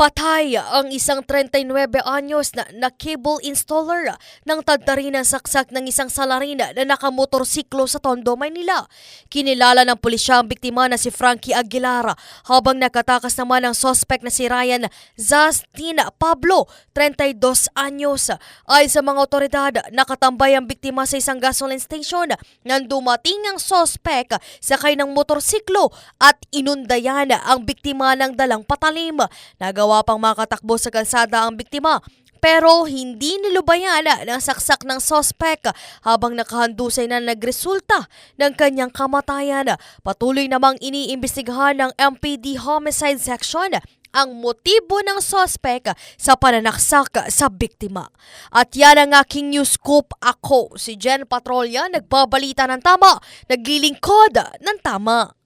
Patay ang isang 39 anyos na, na cable installer ng tadtarinang saksak ng isang salarina na nakamotorsiklo sa Tondo, Maynila. Kinilala ng pulisya ang biktima na si Frankie Aguilar habang nakatakas naman ang sospek na si Ryan Zastina Pablo, 32 anyos. Ay sa mga otoridad, nakatambay ang biktima sa isang gasoline station nang dumating ang sospek sakay ng motorsiklo at inundayan ang biktima ng dalang patalim. Nagawa pang makatakbo sa kalsada ang biktima pero hindi nilubayan ng saksak ng sospek habang nakahandusay na nagresulta ng kanyang kamatayan. Patuloy namang iniimbestigahan ng MPD Homicide Section ang motibo ng sospek sa pananaksak sa biktima. At yan ang aking news scoop. Ako, si Jen Patrolya, nagbabalita ng tama, naglilingkod ng tama.